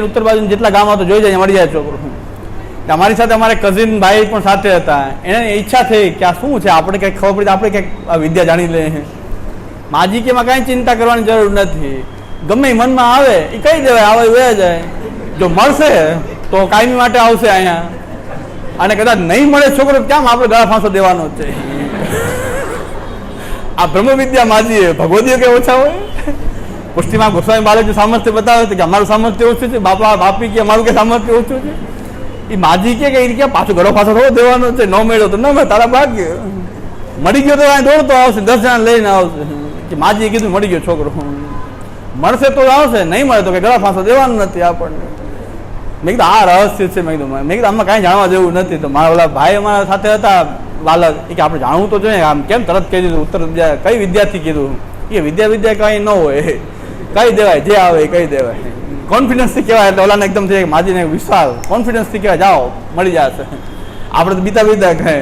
ઉત્તર બાજુ જેટલા ગામ હતો જોઈ જાય, મળી જાય છોકરો. અમારી સાથે અમારે કઝિન ભાઈ પણ સાથે હતા. એને ઈચ્છા થઈ કે આ શું છે? આપણે કંઈક ખબર પડી આપણે કંઈક વિદ્યા જાણી લઈએ. માજી કે એમાં કાંઈ ચિંતા કરવાની જરૂર નથી. ગમે મનમાં આવે એ કહી દેવાય, આવે વે જાય. જો મળશે, તો કાયમી માટે આવશે અહીંયા. અને કદાચ નહીં મળે છોકરો કેમ આપણે ગળા ફાંસો દેવાનો છે? આ બ્રહ્મ વિદ્યા માજી ભગવદીઓ કે ઓછા હોય? પુષ્ટિમાં ગોસ્વામી બાલાજી સામર્થ્ય બતાવે છે કે અમારું સામર્થ્ય ઓછું છે, બાપા, બાપી કે અમારું કે સામર્થ્ય ઓછું છે? એ માજી કે એ કે પાછું ઘરો પાછો થોડો દેવાનો છે, ન મળ્યો તો ન મેળ, તારા ભાગ્ય. મળી ગયો તો આ દોડતો આવશે, દસ જણા લઈને આવશે. કે માજીએ કીધું મળી ગયો છોકરો. મળશે તો આવશે, નહીં મળે તો કે ગળા ફાંસો દેવાનું નથી આપણને. મેં કીધું, આ રહસ્ય છે, મેં કીધું મેં કીધું, આમાં કાંઈ જાણવા જેવું નથી. તો મારા ઓલા ભાઈ અમારા સાથે હતા બાલક એ કે આપણે જાણવું તો જોઈએ, આમ કેમ તરત કહી દીધું, ઉત્તર કઈ વિદ્યાર્થી કીધું? એ વિદ્યા વિદ્યા કાંઈ ન હોય. કહી દેવાય, જે આવે કહી દેવાય. કોન્ફિડન્સથી કહેવાય એટલે ઓલાને એકદમ થઈ માજીને વિશ્વાસ કોન્ફિડન્સથી કહેવાય, જાઓ, મળી જશે. આપણે તો બીતા બીતા કહે.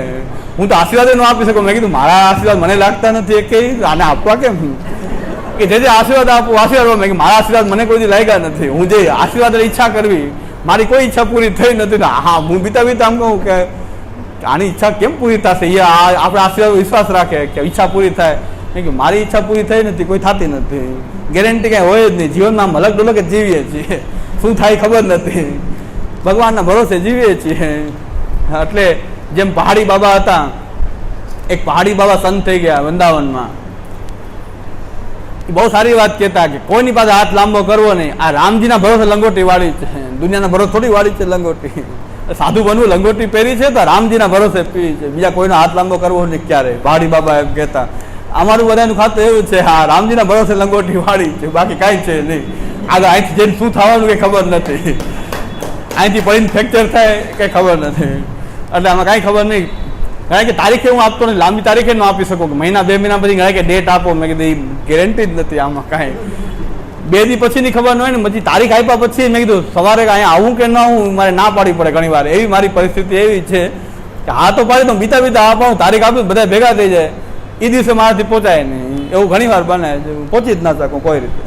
હું તો આશીર્વાદ ન આપી શકું. મેં કીધું, મારા આશીર્વાદ મને લાગતા નથી કે આને આપવા કેમ? કે જે જે આશીર્વાદ આપું, આશીર્વાદ મેં મારા આશીર્વાદ મને કોઈ લાગ્યા નથી. હું જે આશીર્વાદ ઈચ્છા કરવી, મારી કોઈ ઈચ્છા પૂરી થઈ નથી. હા, હું બીતા બીતા આમ કહું કે, આની ઈચ્છા કેમ પૂરી થશે? એ આપણે આશીર્વાદ વિશ્વાસ રાખે કે ઈચ્છા પૂરી થાય. મેં કીધું, મારી ઈચ્છા પૂરી થઈ નથી, કોઈ થતી નથી. ગેરંટી કાંઈ હોય જ નહીં. જીવનમાં અલગ ડોલક જ જીવીએ છીએ. શું થાય ખબર નથી. ભગવાનના ભરોસે જીવીએ છીએ. એટલે જેમ પહાડી બાબા હતા, એક પહાડી બાબા સંત થઈ ગયા વૃંદાવનમાં. બહુ સારી વાત કહેતા કે કોઈની પાસે હાથ લાંબો કરવો નહીં. આ રામજીના ભરોસે લંગોટી વાળી છે. દુનિયાના ભરોસે થોડી વાળી છે લંગોટી. સાધુ બનવું લંગોટી પહેરી છે તો રામજીના ભરોસે પી છે. બીજા કોઈનો હાથ લાંબો કરવો નહીં ક્યારે પહાડી બાબા એમ કહેતા. અમારું બધાનું ખાતું એવું છે, હા, રામજીના ભરોસે લંગોટી વાળી છે, બાકી કાંઈ છે નહીં. આગળ અહીંથી જઈને શું થવાનું કંઈ ખબર નથી. અહીંથી પડીને ફ્રેક્ચર થાય, કંઈ ખબર નથી. એટલે આમાં કાંઈ ખબર નહીં. કારણ કે તારીખે હું આપતો નથી. લાંબી તારીખે ન આપી શકું. મહિના, બે મહિના પછી કારણ કે ડેટ આપો. મેં કીધું ગેરંટી જ નથી આમાં કાંઈ. બે દી પછીની ખબર ન હોય ને, પછી તારીખ આપ્યા પછી મેં કીધું, સવારે અહીંયા આવું કે ન આવું, મારે ના પાડી પડે ઘણી વાર એવી મારી પરિસ્થિતિ એવી છે કે હા તો પાડી તો બીતા બીતા આપાવું તારીખ આપી બધા ભેગા થઈ જાય. એ દિવસે મારાથી પહોંચાય નહીં. એવું ઘણી વાર બને પહોંચી જ ના શકું કોઈ રીતે.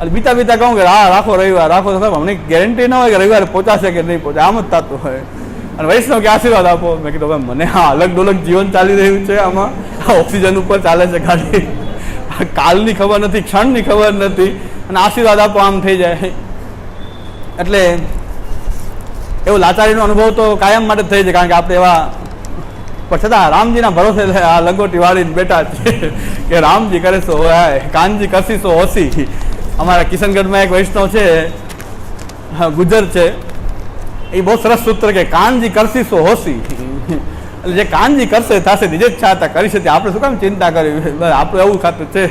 એટલે બીતા બીતા કહું કે હા, રાખો રવિવાર, રાખો સાહેબ અમને ગેરંટી ન હોય કે રવિવારે પહોંચાશે કે નહીં પહોંચે આમ જ થતું હોય. અને વૈષ્ણવ કે આશીર્વાદ આપો. મેં કીધું ભાઈ મને હા અલગ ડોલક જીવન ચાલી રહ્યું છે આમાં. ઓક્સિજન ઉપર ચાલે છે ખાલી. કાલની ખબર નથી, ક્ષણની ખબર નથી. અને આશીર્વાદ આપો, આમ થઈ જાય. એટલે એવો લાચારીનો અનુભવ તો કાયમ માટે થઈ જાય કારણ કે આપણે એવા પણ છતાં રામજીના ભરોસે આ લંગોટી વાળીને બેઠા છે કે રામજી કરે સો કાનજી કરશી સો હોશી અમારા કિશનગઢમાં એક વૈષ્ણવ છે ગુજર છે. એ બહુ સરસ સૂત્ર કે કાનજી કરશી સો હોશી એટલે જે કાનજી કરશે થશે નિજ જ છાતા કરી શકે આપણે શું કામ ચિંતા કરવી આપણું એવું ખાતું છે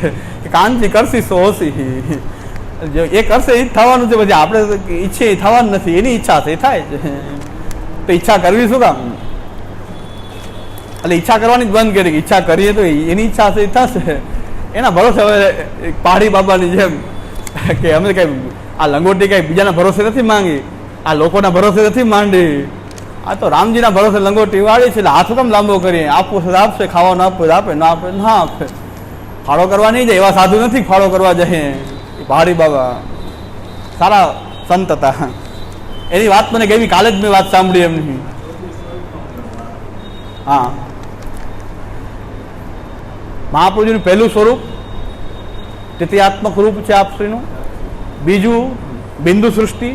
કે કાનજી કરશી સો હોશી જો એ કરશે એ જ થવાનું છે. પછી આપણે ઈચ્છે એ થવાનું નથી. એની ઈચ્છા છે, એ થાય તો ઈચ્છા કરવી શું કામ? એટલે ઈચ્છા કરવાની જ બંધ કરી ઈચ્છા કરીએ તો એની ઈચ્છા છે થશે. એના ભરોસે હવે પહાડી બાબાની જેમ કે અમે કઈ આ લંગોટી કઈ બીજાના ભરોસે નથી માંગી. આ લોકોના ભરોસે નથી માંડી. આ તો રામજીના ભરોસે લંગોટી વાળી છે, એટલે હાથ કેમ લાંબો કરીએ? આપવું છે આપશે, ખાવાનું આપવું આપે, ના આપે ના આપે. ફાળો કરવા નહીં જાય, એવા સાધુ નથી ફાળો કરવા જઈએ. પહાડી બાબા. સારા સંત હતા. એની વાત મને ગઈ કાલે જ મેં વાત સાંભળી એમની. હા. મહાપ્રભુજીનું પહેલું સ્વરૂપ તિથિયાત્મક રૂપ છે આપશ્રીનું. બીજું બિંદુ સૃષ્ટિ,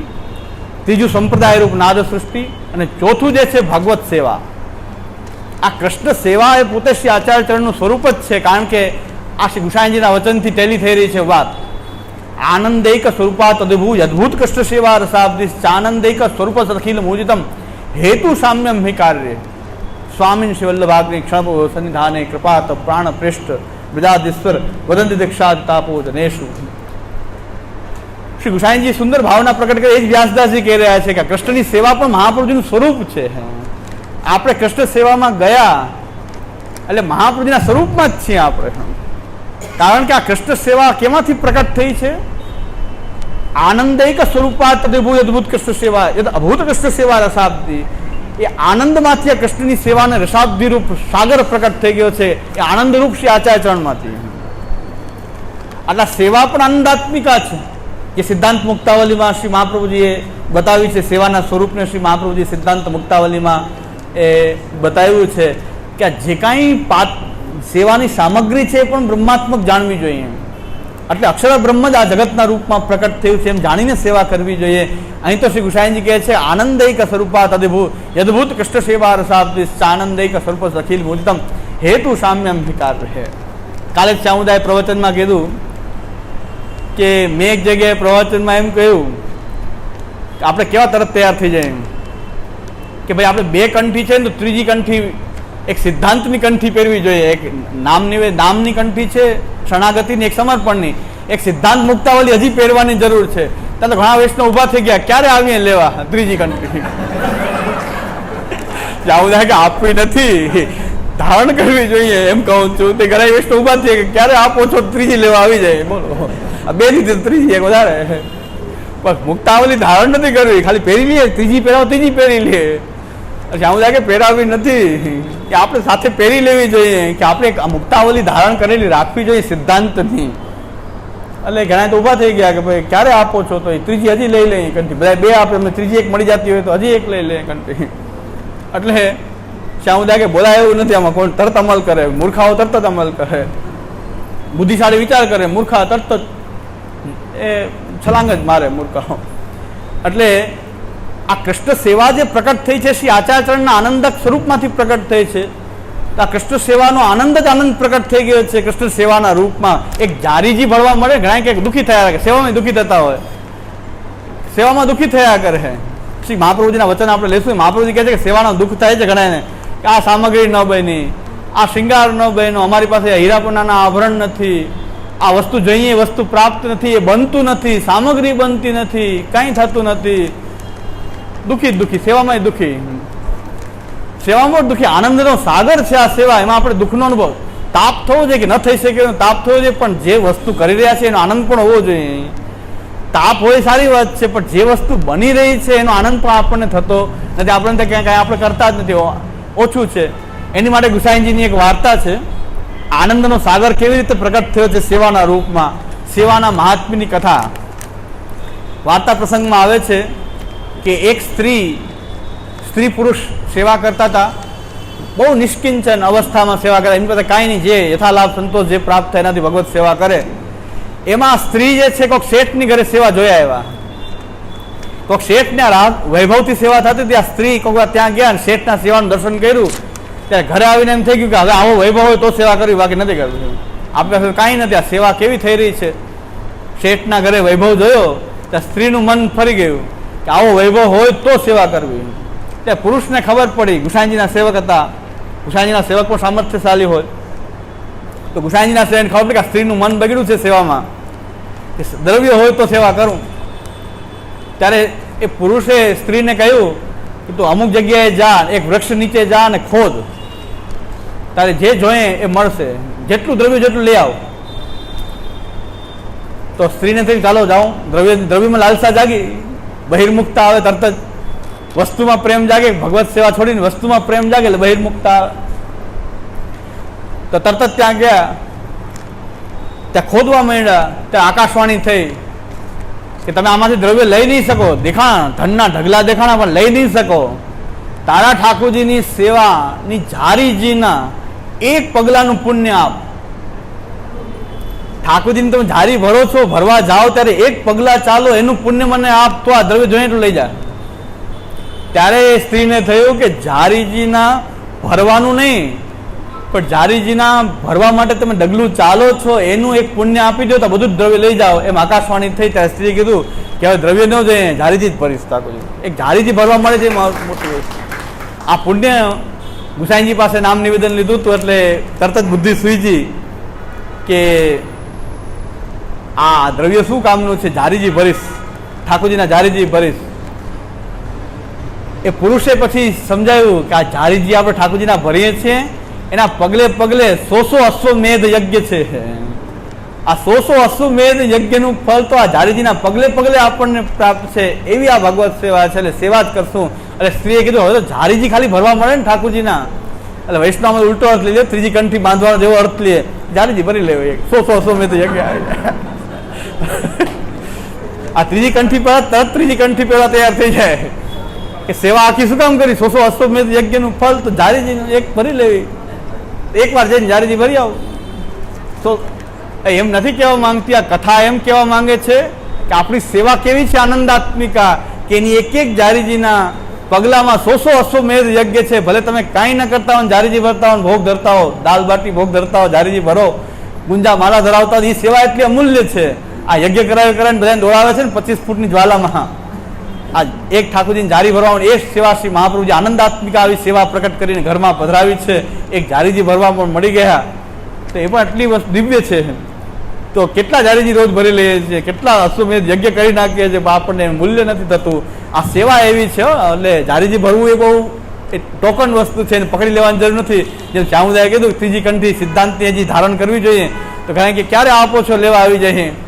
ત્રીજું સંપ્રદાય રૂપ નાદ સૃષ્ટિ, અને ચોથું જે છે ભગવત સેવા. આ કૃષ્ણ સેવા એ પોતે શ્રી આચાર્યચરણનું સ્વરૂપ જ છે, કારણ કે આ શ્રી ગુસાઈજીના વચનથી ટેલી થઈ રહી છે વાત. આનંદૈક સ્વરૂપાત અદભુત અદ્ભુત કૃષ્ણ સેવા રસાબ્દિશ આનંદૈક સ્વરૂપ સખીલ મુજિતમ, હેતુ સામ્યમ હિ કાર્ય. સ્વામીન શિવલ્લભાગ્નિ ક્ષણ સન્નિધાને કૃપાત પ્રાણ વિદાદીશ્વર વદંતિ દીક્ષા તાપો શ્રી ગુસાઈનજી સુંદર ભાવના પ્રકટ કરી, એ જ વ્યાસદાસજી કહી રહ્યા છે કે કૃષ્ણની સેવા પણ મહાપ્રભુજીનું સ્વરૂપ છે. આપણે કૃષ્ણ સેવામાં ગયા, એટલે મહાપ્રભુજીના સ્વરૂપમાં જ છીએ આપણે. કારણ કે આ કૃષ્ણ સેવા કેમાંથી પ્રકટ થઈ છે? આનંદૈક સ્વરૂપાત અદભુત અદભુત કૃષ્ણ સેવા, યદ અભૂત કૃષ્ણ સેવા રસાબ્દી. એ આનંદમાંથી આ કૃષ્ણની સેવાને રસાબ્દી સાગર પ્રકટ થઈ ગયો છે, એ આનંદરૂપ શ્રી આચાર્ય ચરણમાંથી આટલા સેવા પણ આનંદાત્મિકા છે. કે સિદ્ધાંત મુક્તાવલીમાં શ્રી મહાપ્રભુજીએ બતાવ્યું છે, સેવાના સ્વરૂપને શ્રી મહાપ્રભુજી સિદ્ધાંત મુક્તાવલીમાં એ બતાવ્યું છે કે જે કાંઈ પાત, સેવાની સામગ્રી છે એ પણ બ્રહ્માત્મક જાણવી જોઈએ. એટલે અક્ષર બ્રહ્મ જ આ જગતના રૂપમાં પ્રકટ થયું છે એમ જાણીને સેવા કરવી જોઈએ. અહીં તો શ્રી ગુસાઈનજી કહે છે, આનંદૈક સ્વરૂપા તદભૂત યદભૂત કૃષ્ણ સેવા રસાબ્દિ આનંદૈક સ્વરૂપ અખિલ મૂર્તમ હેતુ સામ્યમ વિકાર રહે. કાલે જ પ્રવચનમાં કીધું કે મેં એક જગ્યાએ પ્રવચનમાં એમ કહ્યું આપણે કેવા તરત તૈયાર થઈ જાય એમ? કે ભાઈ, આપણે બે કંઠી છે ને તો ત્રીજી કંઠી એક સિદ્ધાંતની કંઠી પહેરવી જોઈએ. એક નામની નામની કંઠી છે, શરણાગતિની, એક સમર્પણની. એક સિદ્ધાંત મુક્તાવલી હજી પહેરવાની જરૂર છે. ત્યાં તો ઘણા વૈષ્ણવ ઊભા થઈ ગયા. ક્યારે આવીએ લેવા? ત્રીજી કંઠી. આવું થાય કે આપવી નથી. ધારણ કરવી જોઈએ. એમ કહું છું. તે ઘણા વૈષ્ણવ ઊભા થઈ કે ક્યારે આપો છો? ત્રીજી લેવા આવી જાય. બોલો. આ બે રીતે ત્રીજી એક વધારે. પણ મુક્તાવલી ધારણ નથી કરવી. ખાલી પહેરી લઈએ ત્રીજી પહેરાવો, ત્રીજી પહેરી લઈએ થાય કે પહેરાવી નથી, કે આપણે સાથે પહેરી લેવી જોઈએ, કે આપણે મુક્તાવલી ધારણ કરેલી રાખવી જોઈએ સિદ્ધાંતની. એટલે ઘણા તો ઊભા થઈ ગયા કે ભાઈ, ક્યારે આપો છો? તો એ ત્રીજી હજી લઈ લઈએ કંઠી. બધા બે આપે અમને ત્રીજી એક મળી જતી હોય તો હજી એક લઈ લે કંઠી. એટલે શ્યામુદા કે બોલાય એવું નથી આમાં. કોણ તરત અમલ કરે? મૂર્ખાઓ તરત જ અમલ કરે. બુદ્ધિશાળી વિચાર કરે મૂર્ખા તરત જ એ છલાંગ જ મારે મૂર્ખાઓ. એટલે આ કૃષ્ણ સેવા જે પ્રકટ થઈ છે, શ્રી આચાર્યચરણના આનંદક સ્વરૂપમાંથી પ્રકટ થઈ છે. આ કૃષ્ણ સેવાનો આનંદ જ આનંદ પ્રકટ થઈ ગયો છે. કૃષ્ણ સેવાના રૂપમાં એક જારીજી ભરવા મળે, ઘણા ક્યાંક દુઃખી થયા કરે. સેવામાં દુઃખી થતા હોય. સેવામાં દુઃખી થયા કરે છે શ્રી મહાપ્રભુજીના વચન આપણે લેશું. મહાપ્રભુજી કહે છે કે સેવાનો દુઃખ થાય છે ઘણાને કે આ સામગ્રી ન બની, આ શૃંગાર ન બન્યો, અમારી પાસે હીરાપનાના આભરણ નથી. આ વસ્તુ જોઈએ વસ્તુ પ્રાપ્ત નથી, એ બનતું નથી, સામગ્રી બનતી નથી, કંઈ થતું નથી. દુઃખી દુઃખી, સેવામાં દુઃખી. સેવામાં દુઃખી. આનંદનો સાગર છે આ સેવા, એમાં આપણે દુઃખનો અનુભવ. તાપ થવો જોઈએ કે ન થઈ શકે તાપ થવો જોઈએ, પણ જે વસ્તુ કરી રહ્યા છે એનો આનંદ પણ હોવો જોઈએ. તાપ હોય સારી વાત છે, પણ જે વસ્તુ બની રહી છે એનો આનંદ પણ આપણને થતો નથી. આપણને તો ક્યાંય કાંઈ આપણે કરતા જ નથી. ઓછું છે. એની માટે ગુસાઈજીની એક વાર્તા છે. આનંદનો સાગર કેવી રીતે પ્રગટ થયો છે સેવાના રૂપમાં? સેવાના મહાત્મ્યની કથા. વાર્તા પ્રસંગમાં આવે છે. કે એક સ્ત્રી સ્ત્રી પુરુષ સેવા કરતા હતા, બહુ નિષ્કિંચન અવસ્થામાં સેવા કરે. એની પાસે કાંઈ નહીં, જે યથાલાભ, સંતોષ જે પ્રાપ્ત થાય એનાથી ભગવત સેવા કરે. એમાં સ્ત્રી જે છે કોઈક શેઠની ઘરે સેવા જોયા એવા કોઈક શેઠના રાહ વૈભવથી સેવા થતી ત્યાં સ્ત્રી કોઈક ત્યાં ગયા અને શેઠના સેવાનું દર્શન કર્યું. ત્યારે ઘરે આવીને એમ થઈ ગયું કે હવે આવો વૈભવ હોય તો સેવા કરવી, બાકી નથી કરવી. આપણે પાસે કાંઈ નથી, આ સેવા કેવી થઈ રહી છે? શેઠના ઘરે વૈભવ જોયો, ત્યાં સ્ત્રીનું મન ફરી ગયું. કે આવો વૈભવ હોય તો સેવા કરવી. એટલે પુરુષને ખબર પડી, ગુસાઈજીના સેવક હતા. ગુસાઈજીના સેવક પણ સામર્થ્યશાળી હોય. તો ગુસાઈજીના સેવકને ખબર પડી કે સ્ત્રીનું મન બગડ્યું છે સેવામાં. કે દ્રવ્ય હોય તો સેવા કરું. ત્યારે એ પુરુષે સ્ત્રીને કહ્યું કે તું અમુક જગ્યાએ જા, એક વૃક્ષ નીચે જા અને ખોદ. તારે જે જોઈએ એ મળશે. જેટલું દ્રવ્ય જેટલું લઈ આવ. તો સ્ત્રીને થઈ ચાલો જાઉં. દ્રવ્ય દ્રવ્યમાં લાલસા જાગી. બહિર્મુક્તા આવે તરત જ. વસ્તુમાં પ્રેમ જાગે, ભગવત સેવા છોડીને વસ્તુમાં પ્રેમ જાગે એટલે બહિર્મુખતા આવે. તો તરત જ ત્યાં ગયા. ત્યાં ખોદવા માંડ્યા, ત્યાં આકાશવાણી થઈ કે તમે આમાંથી દ્રવ્ય લઈ નહીં શકો. દેખાણ, ધનના ઢગલા દેખાણા પણ લઈ નહીં શકો. તારા ઠાકોરજીની સેવાની જારીજીના એક પગલાનું પુણ્ય આપ. ઠાકોરજીને તમે જારી ભરો છો, ભરવા જાઓ ત્યારે એક પગલા ચાલો, એનું પુણ્ય મને આપ તો આ દ્રવ્ય જોઈએ એટલું લઈ જા. ત્યારે એ સ્ત્રીને થયું કે જારીજીના ભરવાનું નહીં, પણ જારીજીના ભરવા માટે તમે ડગલું ચાલો છો, એનું એક પુણ્ય આપી દો તો બધું દ્રવ્ય લઈ જાઓ. એમ આકાશવાણી થઈ ત્યારે સ્ત્રીએ કીધું કે હવે દ્રવ્ય ન જોઈએ, જારીજી જ ભરીશ ઠાકોરજી. એક જારીજી ભરવા મળે છે મોટું આ પુણ્ય ગુસાઈજી પાસે નામ નિવેદન લીધું હતું એટલે તરત જ બુદ્ધિ સુઈજી કે આ દ્રવ્ય શું કામનું છે? જારીજી ભરીશ. ઠાકોરજીના જારીજી ભરીશ. એ પુરુષે પછી સમજાયું કે આ જારીજી આપણે ઠાકોરજીના ભરીએ છીએ. એના પગલે પગલે સો સો અશ્વમેધ યજ્ઞ છે. આ સો સો અશ્વમેધ યજ્ઞનું ફળ તો આ જારીજીના પગલે પગલે આપણને પ્રાપ્ત છે. એવી આ ભગવત સેવા છે. એટલે સેવા જ કરશું. એટલે સ્ત્રીએ કીધું, હવે તો જારીજી ખાલી ભરવા મળે ને ઠાકોરજીના. એટલે વૈષ્ણવમાં ઉલટો અર્થ લઈ લે, ત્રીજી કંઠી બાંધવાનો જેવો અર્થ લે જારીજી ભરી લેવો એક. સો સો અશ્વમેધ યજ્ઞ. આ ત્રીજી કંઠી પહેલા, તરત ત્રીજી કંઠી પહેલા તૈયાર થઈ જાય. કે સેવા આખી શું કામ કરી? સોસો અશ્વમેધ યજ્ઞનું ફળ તો જારીજીનું એક ભરી લેવી. એકવાર જઈને જારીજી ભરી આવો. તો એમ નથી કહેવા માંગતી, આ કથા એમ કહેવા માંગે છે કે આપણી સેવા કેવી છે આનંદાત્મિકા, કે એની એક એક જારીજીના પગલામાં સો સો અશ્વમેધ યજ્ઞ છે. ભલે તમે કાંઈ ન કરતા હો જારીજી ભરતા હો ભોગ ધરતા હો, દાલ બાટી ભોગ ધરતા હો, જારીજી ભરો. ગુંજા માળા ધરાવતા એ સેવા એટલી અમૂલ્ય છે. આ યજ્ઞ કરાવે કરાવીને બધાને દોડાવે છે ને પચીસ ફૂટની જ્વાલામાં. આ એક ઠાકોરજીને જારી ભરવામાં એ સેવા શ્રી મહાપ્રભુજી આનંદાત્મિકા આવી સેવા પ્રકટ કરીને ઘરમાં પધરાવી છે. એક જારીજી ભરવા પણ મળી ગયા. તો એ પણ આટલી વસ્તુ દિવ્ય છે. તો કેટલા જારીજી રોજ ભરી લઈએ છીએ? કેટલા અશ્વમેધ યજ્ઞ કરી નાખીએ છીએ? આપણને મૂલ્ય નથી થતું. આ સેવા એવી છે, એટલે જારીજી ભરવું એ બહુ એ ટોકન વસ્તુ છે એને પકડી લેવાની જરૂર નથી. જેમ ચામુદાએ કીધું, ત્રીજી કંઠી સિદ્ધાંતની હજી ધારણ કરવી જોઈએ. તો કારણ કે ક્યારે આપો છો લેવા આવી જઈએ?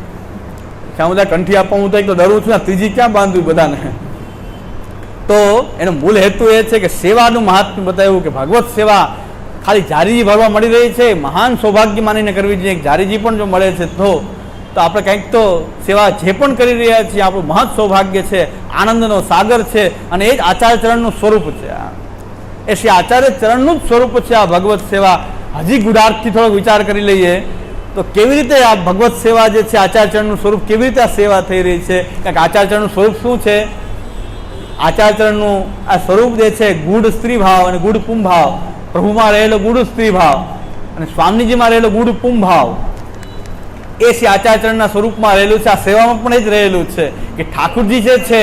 ચામુદાય કંઠી આપવા હું તો એક તો ડરું છું ત્રીજી ક્યાં બાંધવી બધાને? તો એનો મૂળ હેતુ એ છે કે સેવાનું મહાત્મ્ય બતાવ્યું કે ભગવત સેવા ખાલી જારીજી ભરવા મળી રહી છે, મહાન સૌભાગ્ય માનીને કરવી જોઈએ જારીજી પણ જો મળે છે તો તો આપણે કંઈક તો સેવા જે પણ કરી રહ્યા છીએ, આપણું મહત સૌભાગ્ય છે, આનંદનો સાગર છે, અને એ જ આચાર્ય ચરણનું સ્વરૂપ છે. આ એ શ્રી આચાર્ય ચરણનું જ સ્વરૂપ છે આ ભગવત સેવા. હજી ગુડાર્થથી થોડોક વિચાર કરી લઈએ. તો કેવી રીતે આ ભગવત સેવા જે છે, આચારચરણનું સ્વરૂપ કેવી રીતે આ સેવા થઈ રહી છે? કારણ કે આચારચરણનું સ્વરૂપ શું છે? આચારચરણનું આ સ્વરૂપ જે છે, ગુઢ સ્ત્રી ભાવ અને ગુઢ પું ભાવ. પ્રભુમાં રહેલો ગુઢ સ્ત્રી ભાવ અને સ્વામીજીમાં રહેલો ગુઢ પું ભાવ. એ છે આચારચરણના સ્વરૂપમાં રહેલું છે, આ સેવામાં પણ એ જ રહેલું છે કે ઠાકુરજી જે છે,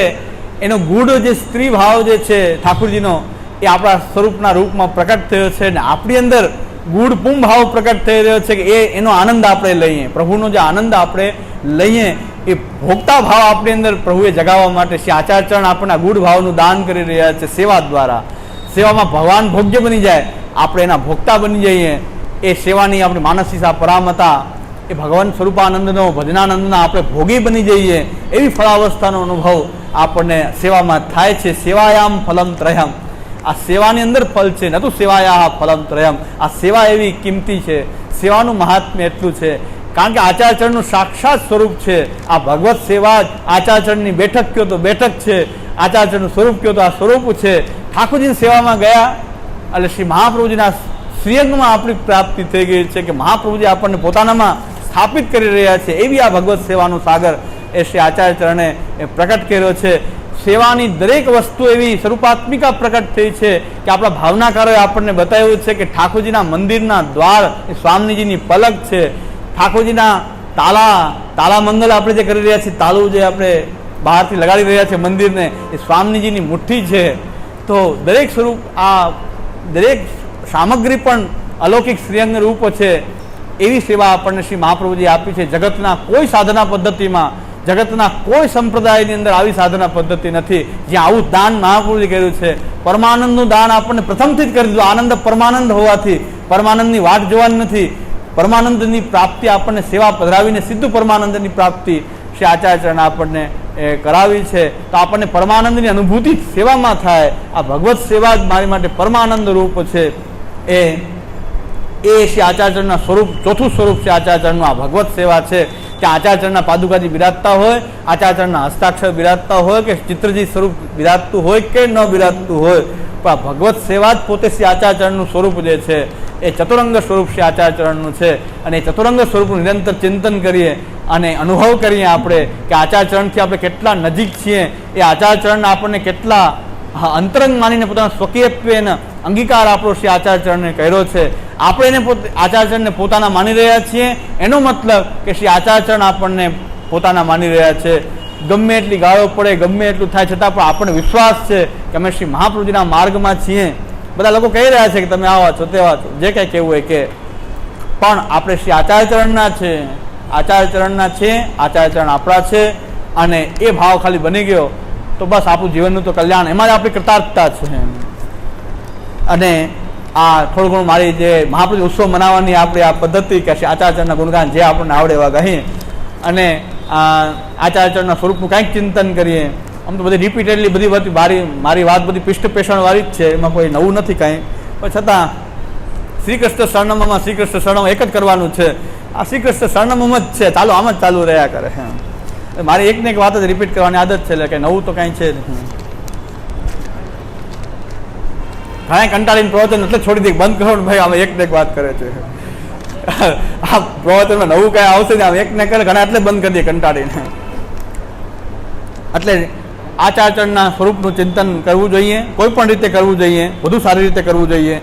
એનો ગુઢ જે સ્ત્રી ભાવ જે છે, ઠાકુરજીનો, એ આપણા સ્વરૂપના રૂપમાં પ્રકટ થયો છે અને આપણી અંદર ગુઢ પું ભાવ પ્રગટ થઈ રહ્યો છે કે એ, એનો આનંદ આપણે લઈએ. પ્રભુનો જે આનંદ આપણે લઈએ, એ ભોગતા ભાવ આપણી અંદર પ્રભુએ જગાવવા માટે શ્રી આચાર્યચરણ આપણને આ ભાવનું દાન કરી રહ્યા છે સેવા દ્વારા. સેવામાં ભગવાન ભોગ્ય બની જાય, આપણે એના ભોગતા બની જઈએ. એ સેવાની આપણી માનસિક પરામતા, એ ભગવાન સ્વરૂપાનંદનો, ભજનાનંદના આપણે ભોગી બની જઈએ. એવી ફળાવસ્થાનો અનુભવ આપણને સેવામાં થાય છે. સેવાયામ ફલમ ત્રયમ. આ સેવાની અંદર ફલ છે નતું સેવાયા ફલમ ત્રયમ. આ સેવા એવી કિંમતી છે, સેવાનું મહાત્મ્ય એટલું છે. કારણ કે આચારચરણનું સાક્ષાત સ્વરૂપ છે. આ ભગવત સેવા જ આચારચરણની બેઠક કયો તો બેઠક છે. આચારચરણનું સ્વરૂપ કયો તો આ સ્વરૂપ છે. ઠાકોરજીની સેવામાં ગયા એટલે શ્રી મહાપ્રભુજીના શ્રીઅંગમાં આપણી પ્રાપ્તિ થઈ ગઈ છે કે મહાપ્રભુજી આપણને પોતાનામાં સ્થાપિત કરી રહ્યા છે. એવી આ ભગવત સેવાનું સાગર એ શ્રી આચાર્ય ચરણે પ્રકટ કર્યો છે. સેવાની દરેક વસ્તુ એવી સ્વરૂપાત્મિકા પ્રકટ થઈ છે કે આપણા ભાવનાકારોએ આપણને બતાવ્યું છે કે ઠાકોરજીના મંદિરના દ્વાર એ સ્વામીજીની પલક છે. ઠાકોરજીના તાલા તાલા મંગલ આપણે જે કરી રહ્યા છીએ, તાલું જે આપણે બહારથી લગાડી રહ્યા છે મંદિરને, એ સ્વામીજીની મુઠ્ઠી છે. તો દરેક સ્વરૂપ, આ દરેક સામગ્રી પણ અલૌકિક શ્રીઅંગ રૂપ છે. એવી સેવા આપણને શ્રી મહાપ્રભુજી આપી છે. જગતના કોઈ સાધના પદ્ધતિમાં જગતના કોઈ સંપ્રદાયની અંદર આવી સાધના પદ્ધતિ નથી. જ્યાં આવું દાન મહાપુરુષે કર્યું છે. પરમાનંદનું દાન આપણને પ્રથમથી જ કરી દીધું. આનંદ પરમાનંદ હોવાથી પરમાનંદની વાટ જોવાની નથી. પરમાનંદની પ્રાપ્તિ આપણને સેવા પધરાવીને સીધું પરમાનંદની પ્રાપ્તિ શ્રી આચાર્યચરણ આપણને, એ, કરાવી છે. તો આપણને પરમાનંદની અનુભૂતિ સેવામાં થાય. આ ભગવત સેવા જ મારી માટે પરમાનંદ રૂપ છે. એ એ શ્રી આચાર્યચરણના સ્વરૂપ, ચોથું સ્વરૂપ છે આચાર્યચરણનું આ ભગવત સેવા છે કે આચાર્યચરણના પાદુકાજી બિરાજતા હોય આચાર્યચરણના હસ્તાક્ષર બિરાજતા હોય કે ચિત્રજી સ્વરૂપ બિરાજતું હોય કે ન બિરાજતું હોય. પણ આ ભગવત સેવા જ પોતે શ્રી આચાર્યચરણનું સ્વરૂપ જે છે, એ ચતુરંગ સ્વરૂપ શ્રી આચાર્યચરણનું છે. અને એ ચતુરંગ સ્વરૂપનું નિરંતર ચિંતન કરીએ અને અનુભવ કરીએ આપણે કે આચારચરણથી આપણે કેટલા નજીક છીએ, એ આચાર્યચરણ આપણને કેટલા અંતરંગ માનીને પોતાના સ્વકીયત્વેન અંગીકાર આપણો શ્રી આચારચરણને કર્યો છે. આપણે એને પોતે આચારચરણને પોતાના માની રહ્યા છીએ. એનો મતલબ કે શ્રી આચાર્યચરણ આપણને પોતાના માની રહ્યા છે. ગમે એટલી ગાળો પડે, ગમે એટલું થાય, છતાં પણ આપણને વિશ્વાસ છે કે અમે શ્રી મહાપ્રભુજીના માર્ગમાં છીએ. બધા લોકો કહી રહ્યા છે કે તમે આવા, છો તેવા છો. જે કંઈ કહેવું હોય કે. પણ આપણે શ્રી આચાર્યચરણના છે. આચાર્યચરણના છે, આચાર્યચરણ આપણા છે. અને એ ભાવ ખાલી બની ગયો. તો બસ આપણું જીવનનું તો કલ્યાણ. એમાં જ આપણી કૃતાર્થતા છે અને આ થોડું ઘણું મારી જે મહાપુરુષ ઉત્સવ મનાવવાની આપણી આ પદ્ધતિ કે શ્રી આચાર્યચરણના ગુણગાન જે આપણને આવડે એવા કહીએ અને આ આચાર્યચરણના સ્વરૂપનું કાંઈક ચિંતન કરીએ. આમ તો બધી રિપીટેડલી બધી વાત, મારી મારી વાત બધી પૃષ્ઠ પેષણવાળી જ છે. એમાં કોઈ નવું નથી કાંઈ. પણ છતાં શ્રી કૃષ્ણ શરણમમાં શ્રી કૃષ્ણ શરણમ એક જ કરવાનું છે. આ શ્રી કૃષ્ણ શરણમમાં જ છે. ચાલો, આમ જ ચાલુ રહ્યા કરે હે મારી એક એક વાત જ રિપીટ કરવાની આદત છે, એટલે કે નવું તો કાંઈ છે ઘણા કંટાળીને પ્રવચન એટલે છોડી દે, બંધ કરો ને ભાઈ, આમાં એક એક વાત કરે છે. આ પ્રવચનમાં નવું કાંઈ આવશે ને આમ એક કરે, ઘણા એટલે બંધ કરી દે કંટાળીને. એટલે આચારચરણના સ્વરૂપનું ચિંતન કરવું જોઈએ, કોઈ પણ રીતે કરવું જોઈએ, વધુ સારી રીતે કરવું જોઈએ.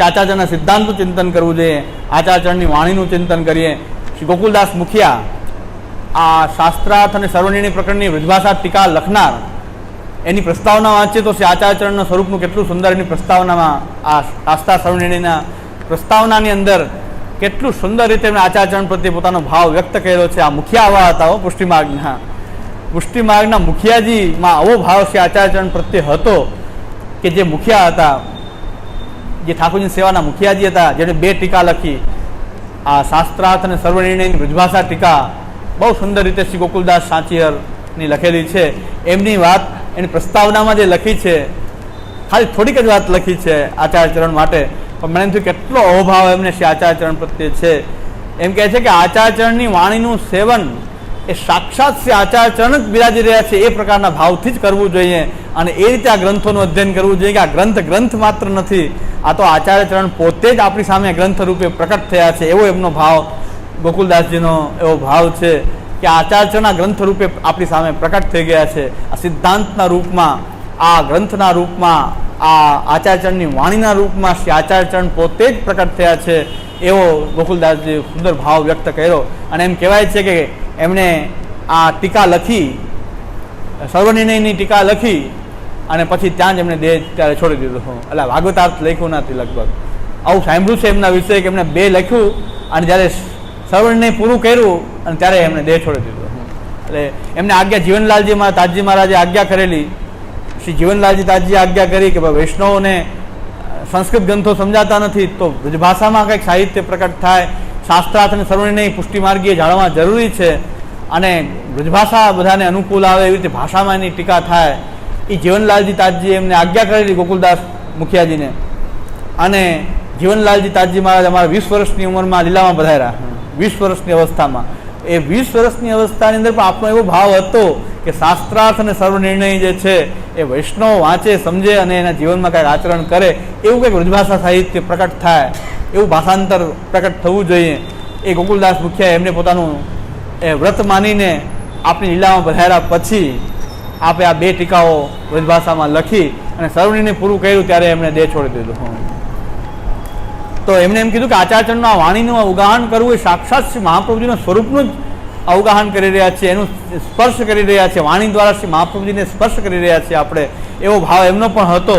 આચાર્યના સિદ્ધાંતનું ચિંતન કરવું જોઈએ આચારચરણની વાણીનું ચિંતન કરીએ. શ્રી ગોકુલદાસ મુખિયા આ શાસ્ત્રાર્થ અને સર્વનિર્ણય પ્રકરણની વૃદ્ધભાષા ટીકા લખનાર, એની પ્રસ્તાવના વાંચે તો આચાર્યચરણના સ્વરૂપનું કેટલું સુંદર એની પ્રસ્તાવનામાં આ શાસ્ત્રા સર્વનિર્ણયના પ્રસ્તાવનાની અંદર કેટલું સુંદર રીતે એમણે આચાર્યચરણ પ્રત્યે પોતાનો ભાવ વ્યક્ત કર્યો છે. આ મુખિયા આવા હતા પુષ્ટિમાર્ગના પુષ્ટિમાર્ગના મુખિયાજીમાં આવો ભાવ શ્રી આચાર્યચરણ પ્રત્યે હતો કે જે મુખિયા હતા, જે ઠાકોરજી સેવાના મુખિયાજી હતા, જેણે બે ટીકા લખી. આ શાસ્ત્રાર્થ અને સર્વનિર્ણયની વૃદ્ધભાષા ટીકા બહુ સુંદર રીતે શ્રી ગોકુલદાસ સાંચિયરની લખેલી છે. એમની વાત, એની પ્રસ્તાવનામાં જે લખી છે, ખાલી થોડીક જ વાત લખી છે આચાર્યચરણ માટે. પણ મને એમ થયું કેટલો અહોભાવ એમને શ્રી આચાર્યચરણ પ્રત્યે છે. એમ કહે છે કે આચાર્યચરણની વાણીનું સેવન એ સાક્ષાત શ્રી આચાર્યચરણ જ બિરાજી રહ્યા છે એ પ્રકારના ભાવથી જ કરવું જોઈએ અને એ રીતે આ ગ્રંથોનું અધ્યયન કરવું જોઈએ કે આ ગ્રંથ ગ્રંથ માત્ર નથી, આ તો આચાર્યચરણ પોતે જ આપણી સામે ગ્રંથ રૂપે પ્રકટ થયા છે એવો એમનો ભાવ ગોકુલદાસજીનો એવો ભાવ છે કે આચાર્યના ગ્રંથ રૂપે આપણી સામે પ્રકટ થઈ ગયા છે. આ સિદ્ધાંતના રૂપમાં, આ ગ્રંથના રૂપમાં, આ આચાર્યચરણની વાણીના રૂપમાં શ્રી આચાર્યચરણ પોતે જ પ્રકટ થયા છે એવો ગોકુલદાસજી સુંદર ભાવ વ્યક્ત કર્યો. અને એમ કહેવાય છે કે એમણે આ ટીકા લખી, સર્વનિર્ણયની ટીકા લખી અને પછી ત્યાં જ એમણે દેહ ત્યારે છોડી દીધો એટલે ભાગવતાર્થ લખ્યું નથી લગભગ. આવું સાંભળ્યું છે એમના વિશે કે એમણે બે લખ્યું અને જ્યારે સર્વનિર્ણય પૂરું કર્યું અને ત્યારે એમણે દેહ છોડી દીધો. એટલે એમને આજ્ઞા જીવનલાલજી તાજજી મહારાજે આજ્ઞા કરેલી. શ્રી જીવનલાલજી તાજજી આજ્ઞા કરી કે ભાઈ વૈષ્ણવોને સંસ્કૃત ગ્રંથો સમજાતા નથી તો ભાષામાં કંઈક સાહિત્ય પ્રકટ થાય, શાસ્ત્રાર્થ અને સર્વણની પુષ્ટિ માર્ગીય જાણવા જરૂરી છે અને બ્રજભાષા બધાને અનુકૂળ આવે એવી રીતે ભાષામાં એની ટીકા થાય. એ જીવનલાલજી તાજજી એમને આજ્ઞા કરેલી ગોકુલદાસ મુખિયાજીને. અને જીવનલાલજી તાજજી મહારાજ અમારા વીસ વર્ષની ઉંમરમાં લીલામાં પધાર્યા. વીસ વર્ષની અવસ્થામાં. એ વીસ વર્ષની અવસ્થાની અંદર પણ આપણો એવો ભાવ હતો કે શાસ્ત્રાર્થ અને સર્વનિર્ણય જે છે, એ વૈષ્ણવ વાંચે, સમજે અને એના જીવનમાં કાંઈક આચરણ કરે, એવું કંઈક વૃજભાષા સાહિત્ય પ્રકટ થાય, એવું ભાષાંતર પ્રકટ થવું જોઈએ. એ ગોકુલદાસ મુખિયા એમને પોતાનું, એ વ્રત માનીને આપણી લીલામાં બધાયેલા પછી આપે આ બે ટીકાઓ વ્રજભાષામાં લખી અને સર્વનિર્ણય પૂરું કર્યું, ત્યારે એમણે દેહ છોડી દીધું. તો એમણે એમ કીધું કે આચાર્યચરણનું આ વાણીનું અવગાહન કરવું એ સાક્ષાત શ્રી મહાપ્રભુજીના સ્વરૂપનું જ અવગાહન કરી રહ્યા છે, એનું સ્પર્શ કરી રહ્યા છે, વાણી દ્વારા શ્રી મહાપ્રભુજીને સ્પર્શ કરી રહ્યા છે આપણે. એવો ભાવ એમનો પણ હતો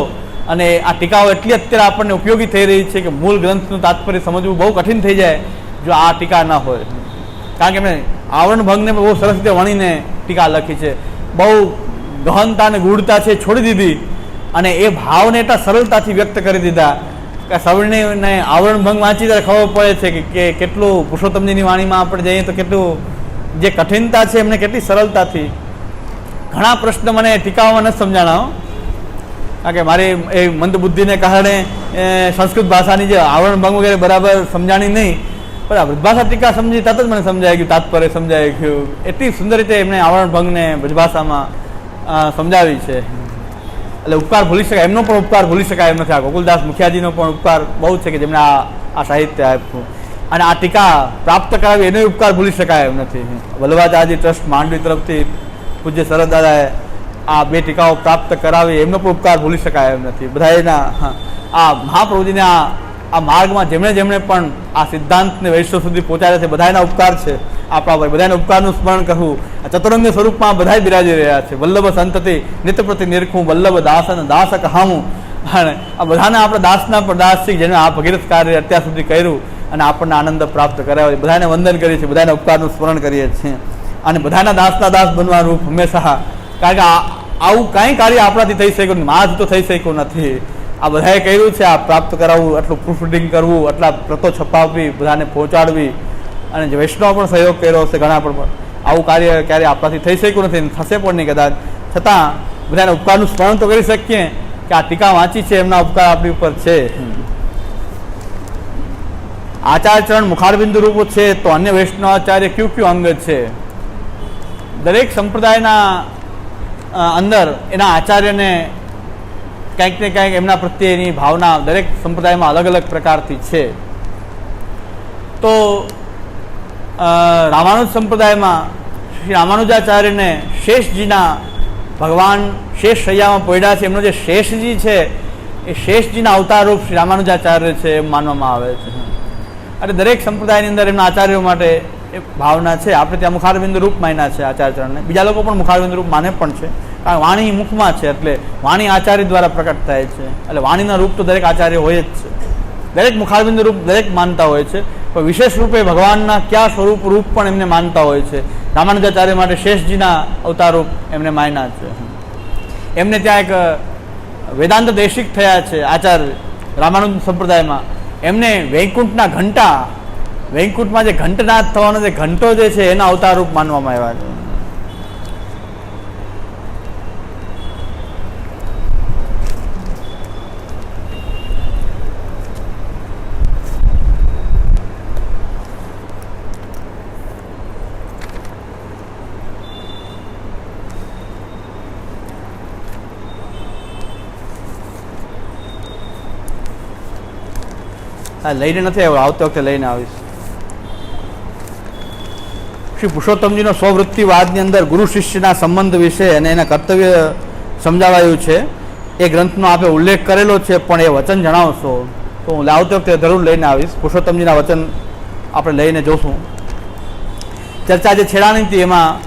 અને આ ટીકાઓ એટલી અત્યારે આપણને ઉપયોગી થઈ રહી છે કે મૂળ ગ્રંથનું તાત્પર્ય સમજવું બહુ કઠિન થઈ જાય જો આ ટીકા ના હોય. કારણ કે એમણે આવરણ ભંગને બહુ સરસ રીતે વણીને ટીકા લખી છે. બહુ ગહનતા અને ગૂઢતા છે છોડી દીધી અને એ ભાવને એટલા સરળતાથી વ્યક્ત કરી દીધા. સવર્ણને આવરણ ભંગ વાંચી ત્યારે ખબર પડે છે કે કેટલું પુરુષોત્તમજીની વાણીમાં આપણે જઈએ તો કેટલું જે કઠિનતા છે એમને કેટલી સરળતાથી ઘણા પ્રશ્ન મને ટીકાઓમાં નથી સમજાણા કારણ કે મારી એ મંદબુદ્ધિને કારણે સંસ્કૃત ભાષાની જે આવરણ ભંગ વગેરે બરાબર સમજાણી નહીં, પણ આ વ્રજભાષા ટીકા સમજી તરત જ મને સમજાઈ ગયું, તાત્પર્ય સમજાઈ ગયું. એટલી સુંદર રીતે એમણે આવરણ ભંગને બ્રજભાષામાં સમજાવી છે. એટલે ઉપકાર ભૂલી શકાય, એમનો પણ ઉપકાર ભૂલી શકાય એમ નથી આ ગોકુલદાસ મુખિયાજીનો પણ ઉપકાર બહુ છે કે જેમણે આ આ સાહિત્ય આપ્યું. અને આ ટીકા પ્રાપ્ત કરાવી એનો ઉપકાર ભૂલી શકાય એમ નથી. વલ્લભાદાજી ટ્રસ્ટ માંડવી તરફથી પૂજ્ય શરદ દાદાએ આ બે ટીકાઓ પ્રાપ્ત કરાવી, એમનો પણ ઉપકાર ભૂલી શકાય એમ નથી. બધા એના આ મહાપ્રભુજીને આ આ માર્ગમાં જેમણે જેમણે પણ આ સિદ્ધાંતને વૈશ્વ સુધી પહોંચાડ્યા છે બધા એના ઉપકાર છે. આપણા પર બધાને ઉપકારનું સ્મરણ કરવું ચતુરંગ સ્વરૂપમાં બધા બિરાજી રહ્યા છે. વલ્લભ સંતતિ, નિત્ય પ્રતિ નિરખું વલ્લભ દાસન દાસ કહામું અને આ બધાને આપણે દાસના પણ દાસ છે જેને આ ભગીરથ કાર્ય અત્યાર સુધી કર્યું અને આપણને આનંદ પ્રાપ્ત કરાવ્યો બધાને વંદન કરીએ છીએ, બધાને ઉપકારનું સ્મરણ કરીએ છીએ. અને બધાના દાસના દાસ બનવાનું રૂપ હંમેશા. કારણ કે આવું કાંઈ કાર્ય આપણાથી થઈ શક્યું આજ તો થઈ શક્યું નથી. આ બધાએ કર્યું છે, આ પ્રાપ્ત કરાવવું, આટલું પ્રૂફ રીડિંગ કરવું, આટલા પ્રતો છપાવવી, બધાને પહોંચાડવી. અને જે વૈષ્ણવ પણ સહયોગ કર્યો હશે ઘણા પણ આવું કાર્ય ક્યારેય આપણાથી થઈ શક્યું નથી થશે પણ નહીં કદાચ. છતાં બધાને ઉપકારનું સ્મરણ તો કરી શકીએ કે આ ટીકા વાંચી છે, એમના ઉપકાર આપણી ઉપર છે. આચાર્યચરણ મુખારબિંદુ રૂપ છે, તો અન્ય વૈષ્ણવ આચાર્ય ક્યુ કયું અંગ છે? દરેક સંપ્રદાયના અંદર એના આચાર્યને કંઈક ને કંઈક એમના પ્રત્યેની ભાવના દરેક સંપ્રદાયમાં અલગ અલગ પ્રકારથી છે. તો રામાનુજ સંપ્રદાયમાં શ્રી રામાનુજાચાર્યને શેષજીના ભગવાન શેષ શૈયામાં પડ્યા છે. એમનો જે શેષજી છે, એ શેષજીના અવતારરૂપ શ્રી રામાનુજાચાર્ય છે એમ માનવામાં આવે છે. અને દરેક સંપ્રદાયની અંદર એમના આચાર્યો માટે એ ભાવના છે. આપણે ત્યાં મુખારબિંદ રૂપ માન્યા છે આચાર્યચરણને બીજા લોકો પણ મુખારબિંદ રૂપ માને પણ છે. કારણ વાણી મુખમાં છે એટલે વાણી આચાર્ય દ્વારા પ્રકટ થાય છે. એટલે વાણીના રૂપ તો દરેક આચાર્ય હોય જ છે. દરેક મુખારબિંદ રૂપ દરેક માનતા હોય છે. પણ વિશેષ રૂપે ભગવાનના કયા સ્વરૂપ રૂપ પણ એમને માનતા હોય છે. રામાનુજાચાર્ય માટે શેષજીના અવતારો એમને માન્યા છે. એમને ત્યાં એક વેદાંત દેશિક થયા છે, આચાર્ય રામાનુજ સંપ્રદાયમાં. એમને વૈકુંઠના ઘંટા, વૈકુંઠમાં જે ઘંટનાદ થવાનો જે ઘંટો જે છે, એના અવતાર રૂપ માનવામાં આવ્યા છે હા લઈને નથી આવ્યો, આવતી વખતે લઈને આવીશ. શ્રી પુરુષોત્તમજીનો સ્વવૃત્તિવાદની અંદર ગુરુ શિષ્યના સંબંધ વિશે અને એના કર્તવ્ય સમજાવાયું છે. એ ગ્રંથનો આપે ઉલ્લેખ કરેલો છે, પણ એ વચન જણાવશો. તો હું આવતી વખતે જરૂર લઈને આવીશ. પુરુષોત્તમજીના વચન આપણે લઈને જોશું. ચર્ચા જે છેડાની હતી એમાં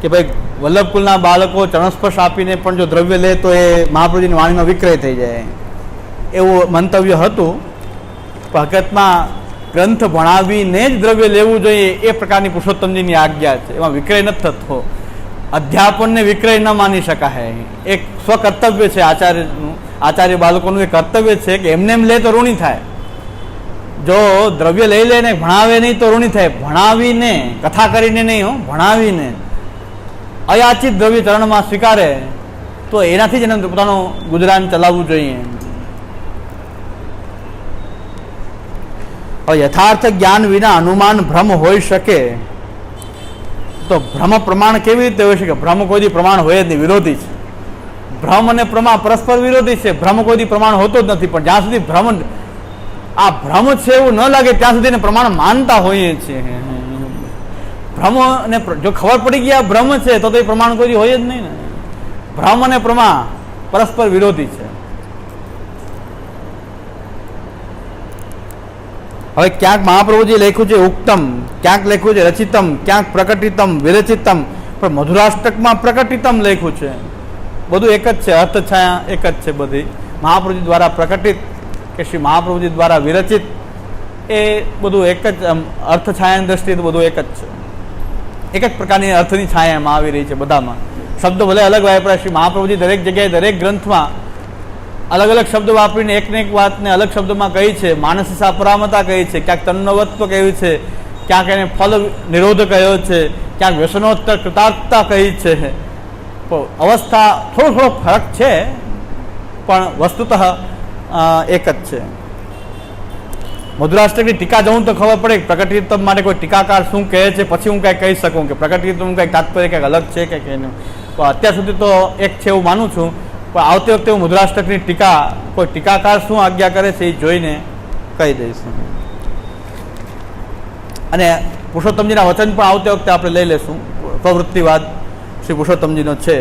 કે ભાઈ, વલ્લભકુલના બાળકો ચરણસ્પર્શ આપીને પણ જો દ્રવ્ય લે તો એ મહાપ્રભુજીની વાણીનો વિક્રય થઈ જાય. એવું મંતવ્ય હતું. હકીકતમાં ગ્રંથ ભણાવીને જ દ્રવ્ય લેવું જોઈએ એ પ્રકારની પુરુષોત્તમજીની આજ્ઞા છે. એમાં વિક્રય નથી થતો. અધ્યાપનને વિક્રય ન માની શકાય. એક સ્વકર્તવ્ય છે આચાર્યનું, આચાર્ય બાળકોનું એ કર્તવ્ય છે કે એમને એમ લે તો ઋણી થાય. જો દ્રવ્ય લઈ લે ને ભણાવે નહીં તો ઋણી થાય. ભણાવીને, કથા કરીને નહીં હો, ભણાવીને અયાચિત દ્રવ્ય ચરણમાં સ્વીકારે તો એનાથી જ એને પોતાનું ગુજરાન ચલાવવું જોઈએ હવે યથાર્થ જ્ઞાન વિના અનુમાન ભ્રમ હોઈ શકે. તો ભ્રમ પ્રમાણ કેવી રીતે હોઈ શકે? ભ્રમ કોઈ પ્રમાણ હોય જ નહીં, વિરોધી છે. ભ્રમ અને પ્રમાણ પરસ્પર વિરોધી છે. ભ્રમ કોઈ પ્રમાણ હોતો જ નથી, પણ જ્યાં સુધી ભ્રમ આ ભ્રમ છે એવું ન લાગે, ત્યાં સુધી પ્રમાણ માનતા હોઈએ છીએ. ભ્રમ અને જો ખબર પડી ગયા ભ્રમ છે, તો એ પ્રમાણ કોઈ હોય જ નહીં ને. ભ્રમ અને પ્રમાણ પરસ્પર વિરોધી છે. હવે ક્યાંક મહાપ્રભુજી લખ્યું છે ઉક્તમ, ક્યાંક લખ્યું છે રચિતમ, ક્યાંક પ્રકટિતમ, વિરચિતમ, પણ મધુરાષ્ટકમાં પ્રકટિતમ લખ્યું છે. બધું એક જ છે, અર્થ છાયા એક જ છે બધી. મહાપ્રભુજી દ્વારા પ્રકટિત કે શ્રી મહાપ્રભુજી દ્વારા વિરચિત, એ બધું એક જ અર્થ છાયાની દ્રષ્ટિએ તો બધું એક જ છે. એક જ પ્રકારની અર્થની છાયા એમાં આવી રહી છે બધામાં. શબ્દો ભલે અલગ વાપર્યા, શ્રી મહાપ્રભુજી દરેક જગ્યાએ, દરેક ગ્રંથમાં અલગ અલગ શબ્દ વાપરીને એકને એક વાતને અલગ શબ્દમાં કહી છે, માનસિક સાપરામતા કહી છે, ક્યાંક તન્નવત્વ કહ્યું છે, ક્યાંક એને ફલ નિરોધ કહ્યો છે, ક્યાંક વ્યસનોત્તર કૃતાર્થતા કહી છે. અવસ્થા થોડો થોડો ફરક છે, પણ વસ્તુતઃ એક જ છે. મધુરાષ્ટ્રની ટીકા જવું તો ખબર પડે કે પ્રકટિતમ માટે કોઈ ટીકાકાર શું કહે છે, પછી હું કાંઈ કહી શકું કે પ્રકટિતમ કંઈક તાત્પર્ય કંઈક અલગ છે કે કંઈ પણ અત્યાર સુધી તો એક છે એવું માનું છું પણ આવતી વખતે હું મુદ્રાષ્ટકની ટીકા, કોઈ ટીકાકાર શું આજ્ઞા કરે છે એ જોઈને કહી દઈશ. અને પુરુષોત્તમજીના વચન પણ આવતી વખતે આપણે લઈ લેશું. પ્રવૃત્તિવાદ શ્રી પુરુષોત્તમજીનો છે.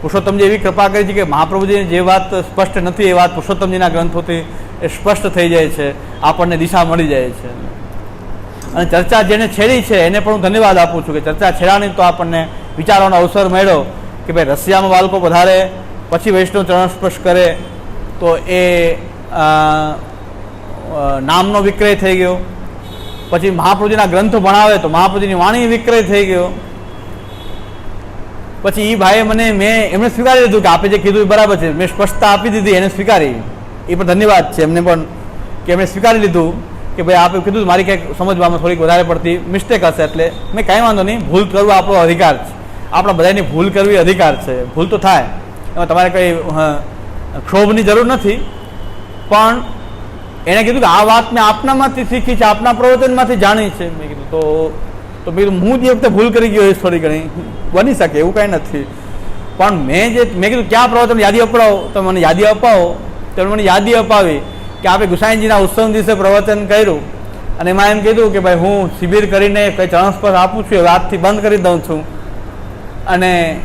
પુરુષોત્તમજી એવી કૃપા કરી છે કે મહાપ્રભુજીની જે વાત સ્પષ્ટ નથી, એ વાત પુરુષોત્તમજીના ગ્રંથોથી એ સ્પષ્ટ થઈ જાય છે. આપણને દિશા મળી જાય છે. અને ચર્ચા જેને છેડી છે, એને પણ હું ધન્યવાદ આપું છું કે ચર્ચા છેડાની તો આપણને વિચારવાનો અવસર મળ્યો કે ભાઈ રશિયામાં બાળકો વધારે પછી વૈષ્ણવ ચરણ સ્પર્શ કરે, તો એ નામનો વિક્રય થઈ ગયો. પછી મહાપ્રભુજીના ગ્રંથો ભણાવે, તો મહાપ્રભુજીની વાણી વિક્રય થઈ ગયો. પછી એ ભાઈએ મને, મેં એમને સ્વીકારી લીધું કે આપે જે કીધું એ બરાબર છે. મેં સ્પષ્ટતા આપી દીધી, એને સ્વીકારી. એ પણ ધન્યવાદ છે. એમને પણ, કે એમણે સ્વીકારી લીધું કે ભાઈ આપે કીધું મારી ક્યાંક સમજવામાં થોડીક વધારે પડતી મિસ્ટેક હશે. એટલે મેં કાંઈ વાંધો નહીં, ભૂલ કરવો આપણો અધિકાર છે. આપણા બધાની ભૂલ કરવી અધિકાર છે. ભૂલ તો થાય. એમાં તમારે કંઈ ક્ષોભની જરૂર નથી. પણ એણે કીધું કે આ વાત મેં આપનામાંથી શીખી છે, આપના પ્રવચનમાંથી જાણી છે. મેં કીધું, તો તો મેં કીધું, હું જે વખતે ભૂલ કરી ગયો એ થોડી ઘણી, બની શકે, એવું કાંઈ નથી. પણ મેં જે, મેં કીધું, ક્યાં પ્રવચન? યાદી અપાવો. તો મને યાદી અપાવો. તો મને યાદી અપાવી કે આપણે ગુસાઈજીના ઉત્સવ દિવસે પ્રવચન કર્યું. અને એમાં એમ કીધું કે, ભાઈ, હું શિબિર કરીને કંઈ ચણસ્પર્શ આપું છું, એ વાતથી બંધ કરી દઉં છું. અને